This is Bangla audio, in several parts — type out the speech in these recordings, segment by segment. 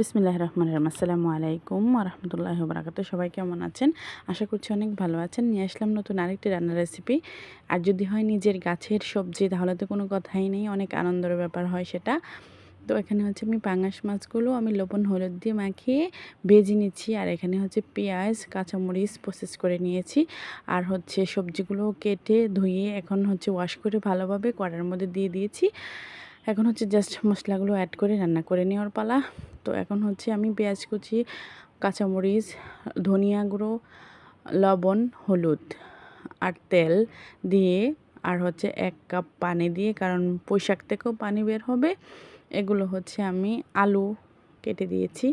বিসমিল্লাহ রহমান রহম। আসসালামু আলাইকুম রহমতুল্লাহ বরাকাত সবাই কেমন আছেন? আশা করছি অনেক ভালো আছেন। নিয়ে আসলাম নতুন আরেকটি রান্নার রেসিপি। আর যদি হয় নিজের গাছের সবজি, তাহলে তো কোনো কথাই নেই। অনেক আনন্দের ব্যাপার হয় সেটা। তো এখানে হচ্ছে আমি পাঙাশ মাছগুলো আমি লবণ, হলুদ দিয়ে মাখিয়ে ভেজে নিচ্ছি। আর এখানে হচ্ছে পেঁয়াজ, কাঁচামরিচ প্রসেস করে নিয়েছি। আর হচ্ছে সবজিগুলো কেটে ধুয়ে এখন হচ্ছে ওয়াশ করে ভালোভাবে কড়ার মধ্যে দিয়ে দিয়েছি। এখন হচ্ছে জাস্ট মশলাগুলো অ্যাড করে রান্না করে নেওয়ার পালা। তো এখন হচ্ছে আমি পেঁয়াজ কুচি, কাঁচামরিচ, ধনিয়া গুঁড়ো, লবণ, হলুদ আর তেল দিয়ে আর হচ্ছে এক কাপ পানি দিয়ে, কারণ পোশাক থেকেও পানি বের হবে। এগুলো হচ্ছে আমি আলু কেটে দিয়েছি।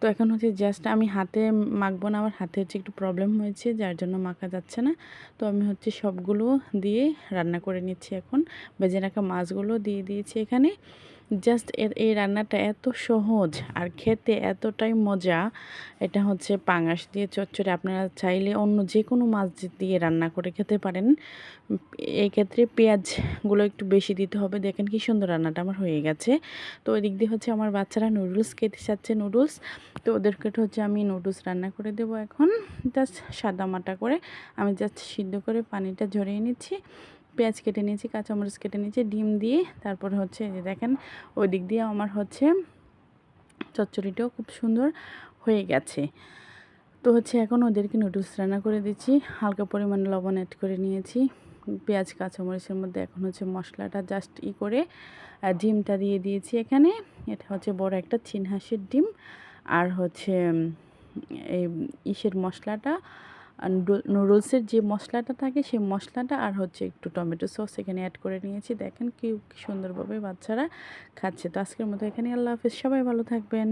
তো এখন হচ্ছে জাস্ট আমি হাতে মাখবো না, আমার হাতে হচ্ছে একটু প্রবলেম হয়েছে, যার জন্য মাখা যাচ্ছে না। তো আমি হচ্ছে সবগুলো দিয়ে রান্না করে নিচ্ছি এখন। বেজে রাখা মাছগুলো দিয়ে দিয়েছি এখানে। জাস্ট এর, এই রান্নাটা এত সহজ আর খেতে এতটাই মজা, এটা হচ্ছে পাঙাশ দিয়ে চচ্চড়ে। আপনারা চাইলে অন্য যে কোনো মাছ দিয়ে রান্না করে খেতে পারেন। এই ক্ষেত্রে পেঁয়াজগুলো একটু বেশি দিতে হবে। দেখেন কি সুন্দর রান্নাটা আমার হয়ে গেছে। তো ওই দিক দিয়ে হচ্ছে আমার বাচ্চারা নুডলস খেতে চাচ্ছে নুডলস। তো ওদেরকে হচ্ছে আমি নুডলস রান্না করে দেবো এখন। জাস্ট সাদা মাটা করে আমি জাস্ট সিদ্ধ করে পানিটা ঝরিয়ে নিচ্ছি। পেঁয়াজ কেটে নিয়েছি, কাঁচামরিচ কেটে নিয়েছি, ডিম দিয়ে তারপরে হচ্ছে যে দেখেন ওই দিক দিয়ে আমার হচ্ছে চচ্চড়িটাও খুব সুন্দর হয়ে গেছে। তো হচ্ছে এখন ওদেরকে নুডলস রান্না করে দিচ্ছি, হালকা পরিমাণে লবণ অ্যাড করে নিয়েছি, পেঁয়াজ, কাঁচামরিচের মধ্যে এখন হচ্ছে মশলাটা জাস্ট ই করে ডিমটা দিয়ে দিয়েছি এখানে, এটা হচ্ছে বড় একটা চিনহাসের ডিম, আর হচ্ছে এই ইসের মশলাটা নুডলসের যে মশলাটা থাকে, সেই মশলাটা আর হচ্ছে একটু টমেটো সস এখানে অ্যাড করে নিয়েছি। দেখেন কি সুন্দরভাবে বাচ্চারা খাচ্ছে। তো আজকের মতো এখানে আল্লাহ হাফিজ। সবাই ভালো থাকবেন।